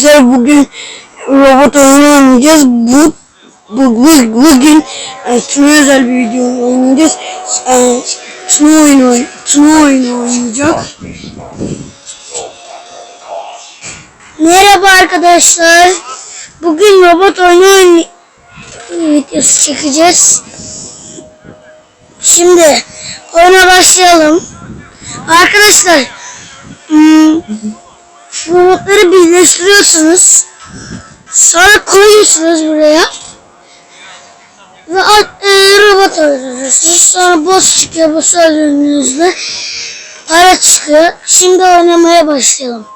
arkadaşlar bugün robot oyunu oynayacağız. Bu, bu, bu bugün e, Tuna özel bir video oynayacağız. E, Tuna oyunu Tuna oyunu oynayacak. Merhaba arkadaşlar. Bugün robot oyunu videosu çekeceğiz. Şimdi oyuna başlayalım. Arkadaşlar hmm, robotları birleştiriyorsunuz. Sonra koyuyorsunuz buraya. Ve e, robot öldürüyorsunuz. Sonra boss çıkıyor. Boss öldürdüğünüzde para çıkıyor. Şimdi oynamaya başlayalım.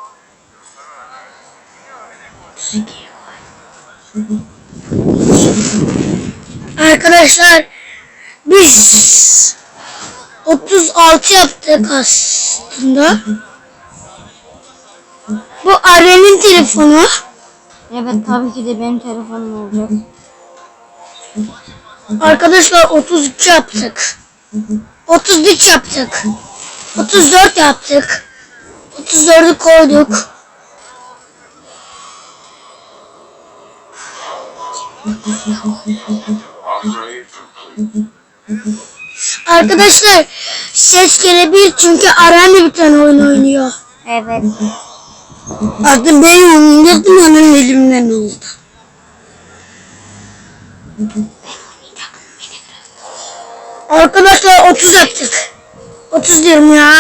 Arkadaşlar biz 36 yaptık aslında. Bu Aren'in telefonu. Evet tabii ki de benim telefonum olacak. Arkadaşlar 32 yaptık. 33 yaptık. 34 yaptık. 34'ü koyduk. Arkadaşlar ses gelebilir çünkü Aren bir tane oyun oynuyor. Evet. Aslında benim oynayacaktım onun elimden oldu. Arkadaşlar 30 yaptık. 30 diyorum ya.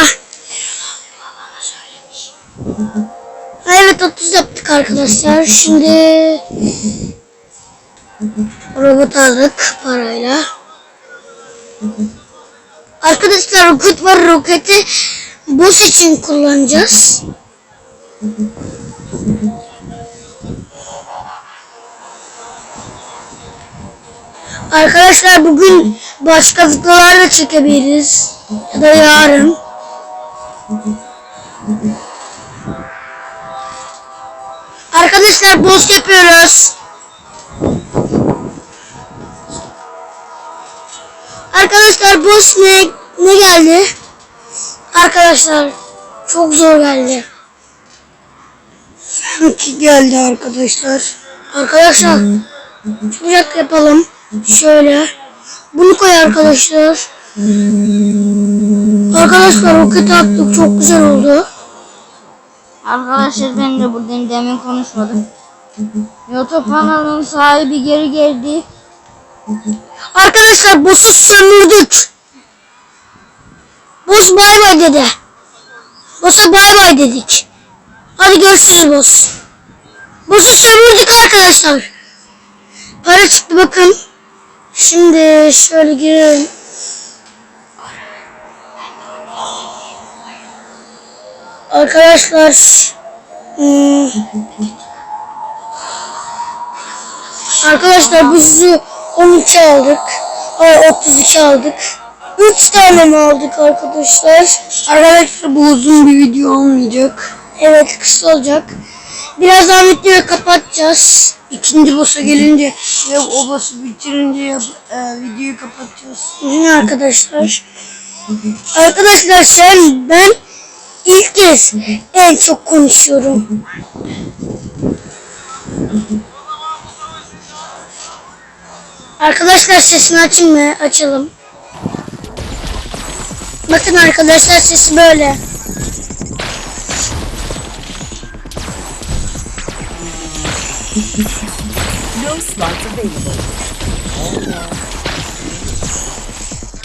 Evet 30 yaptık arkadaşlar. Şimdi robot aldık parayla. Arkadaşlar roket var roketi boss için kullanacağız. Arkadaşlar bugün başka videolar da çekebiliriz. Ya da yarın. Arkadaşlar boss yapıyoruz. Arkadaşlar boss ne, ne geldi? Arkadaşlar çok zor geldi. Sanki geldi arkadaşlar. Arkadaşlar çabucak yapalım. Şöyle. Bunu koy arkadaşlar. Arkadaşlar roket attık çok güzel oldu. Arkadaşlar ben de buradayım demin konuşmadım. YouTube kanalının sahibi geri geldi. Arkadaşlar boss'u sömürdük. Boss bay bay dedi. Boss'a bay bay dedik. Hadi görüşürüz boss. Boss'u sömürdük arkadaşlar. Para çıktı bakın. Şimdi şöyle girelim. Arkadaşlar hmm, Arkadaşlar biz 12 aldık. Ay 32 aldık. 3 tane mi aldık arkadaşlar? Arkadaşlar bu uzun bir video olmayacak. Evet kısa olacak. Birazdan videoyu kapatacağız. İkinci boss'a gelince ve o boss'u bitirince yap- e, videoyu kapatacağız. Yine arkadaşlar. Arkadaşlar sen ben ilk kez en çok konuşuyorum. Arkadaşlar sesini açın mı? Açalım. Bakın arkadaşlar sesi böyle.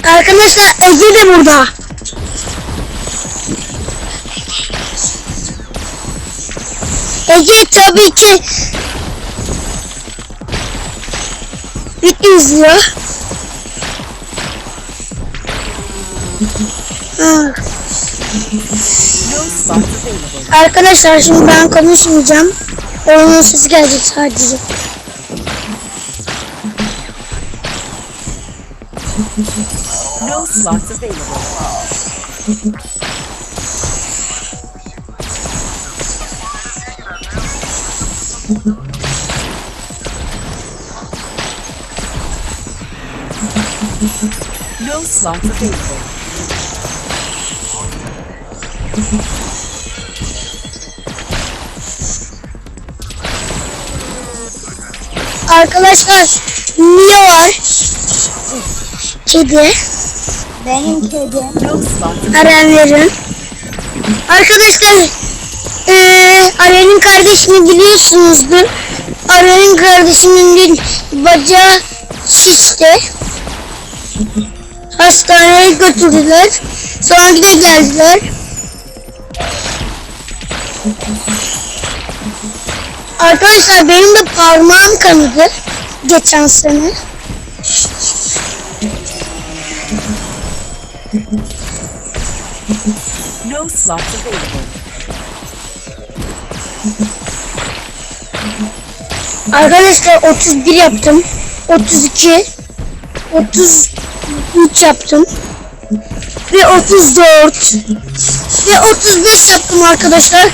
Arkadaşlar Ege de burada. Ege tabii ki video izliyor. Arkadaşlar şimdi ben konuşmayacağım. Oyunun sesi gelecek sadece. No slots available. No slots available. Arkadaşlar Mia var. Kedi. Benim kedim. Arenlerin. Arkadaşlar eee Aren'in kardeşini biliyorsunuzdur. Aren'in kardeşinin bir bacağı şişti. Hastaneye götürdüler. Sonra bir de geldiler. Arkadaşlar benim de parmağım kanadı geçen sene. No slots available. Arkadaşlar 31 yaptım. 32 33 yaptım. Ve 34 ve 35 yaptım arkadaşlar.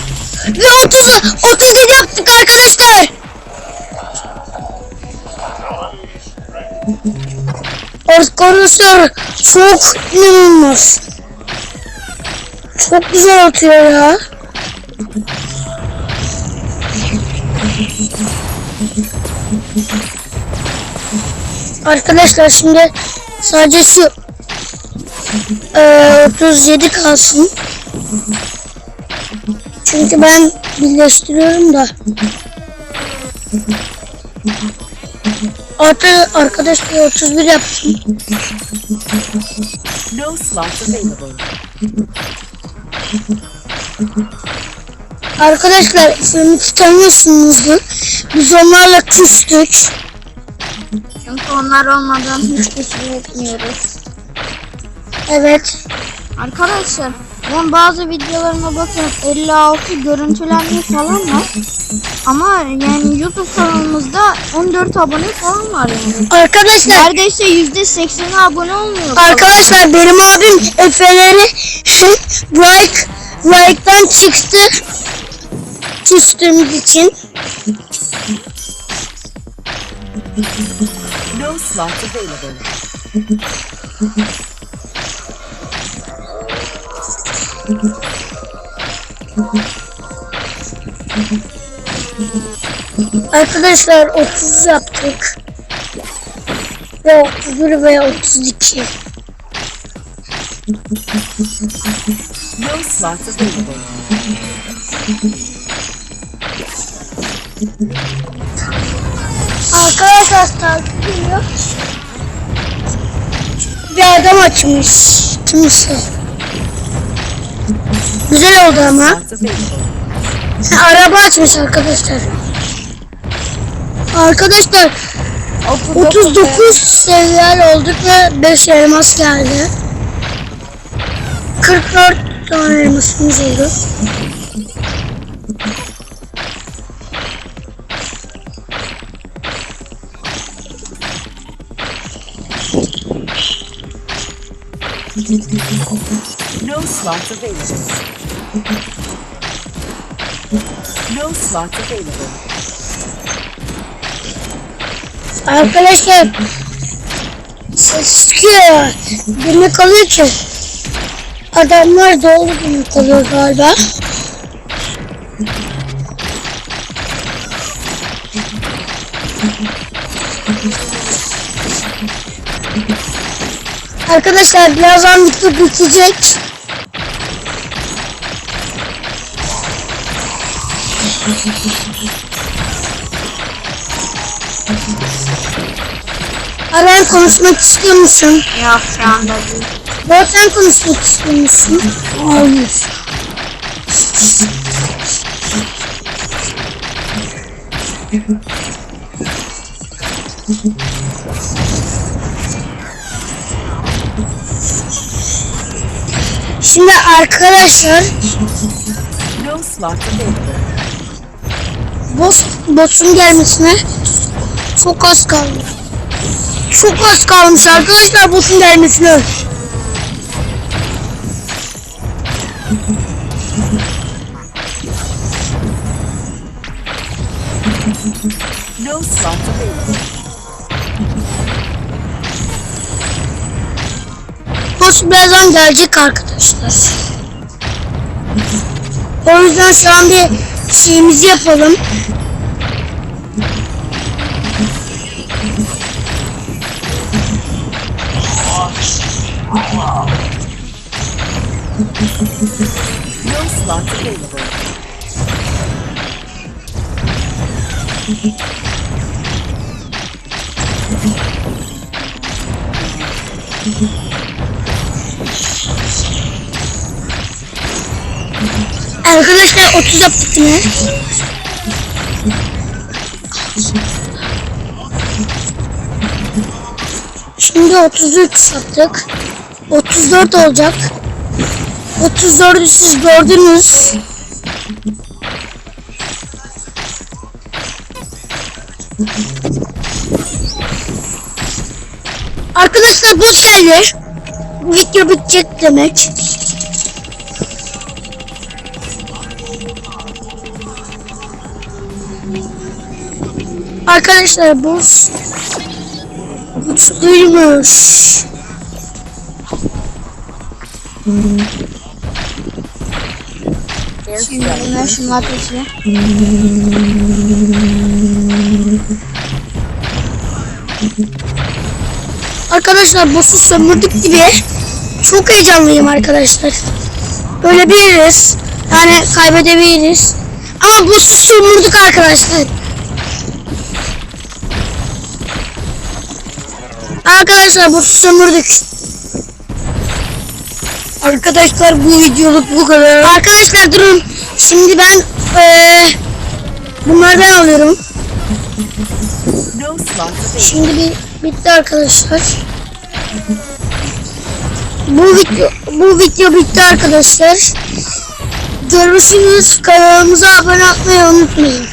Ve 30 37 yaptık arkadaşlar. Arkadaşlar çok inanılmaz. Çok güzel atıyor ya. Arkadaşlar şimdi sadece şu eee, 37 kalsın. Çünkü ben birleştiriyorum da. Artı arkadaşlar 31 yaptım. No slots available. Arkadaşlar Ümit'i tanıyorsunuzdur. Biz onlarla küstük. Çünkü onlar olmadan hiç kesin etmiyoruz. Evet. Arkadaşlar ben bazı videolarıma bakıyorum 56 görüntülenme falan var. Ama yani YouTube kanalımızda 14 abone falan var yani. Arkadaşlar Neredeyse %80'i abone olmuyor. Arkadaşlar benim abim Efe'leri like like'tan çıktı. Küstüğümüz için. No slots available. Arkadaşlar 30 yaptık. Ve 31 veya 32. No slots available. Arkadaşlar takip ediyor. Bir adam açmış. Kimse. Güzel oldu ama. Available. Araba açmış arkadaşlar. Arkadaşlar 39 seviyeler olduk ve 5 elmas geldi. 44 tane elmasımız oldu. No slots available. No slots available. Arkadaşlar ses çıkıyor oluyor ki adamlar dolu demek oluyor galiba. Arkadaşlar birazdan video bitecek. Aren konuşmak istiyor musun? Yok şu anda değil. Ben sen konuşmak istiyor musun? Hayır. Şimdi arkadaşlar boss, boss'un gelmesine çok az kaldı. Çok az kalmış arkadaşlar boss'un gelmesine. Boss birazdan gelecek arkadaşlar. O yüzden şu an bir şeyimizi yapalım. Mm-hmm. Arkadaşlar 30 yaptık yine. Şimdi 33 yaptık. 34 olacak. 34'ü siz gördünüz. Arkadaşlar bu geldi. Video bitecek demek. Arkadaşlar buz güçlüymüş. Şimdi bunlar şunlar ateşi. Arkadaşlar boss'u sömürdük gibi çok heyecanlıyım arkadaşlar. Böyle biliriz. Yani kaybedebiliriz. Ama boss'u sömürdük arkadaşlar. Arkadaşlar boss'u sömürdük. Arkadaşlar bu videoluk bu kadar. Arkadaşlar durun. Şimdi ben eee bunlardan alıyorum. Şimdi bir bitti arkadaşlar. Bu video bu video bitti arkadaşlar. Görüşürüz. Kanalımıza abone olmayı unutmayın.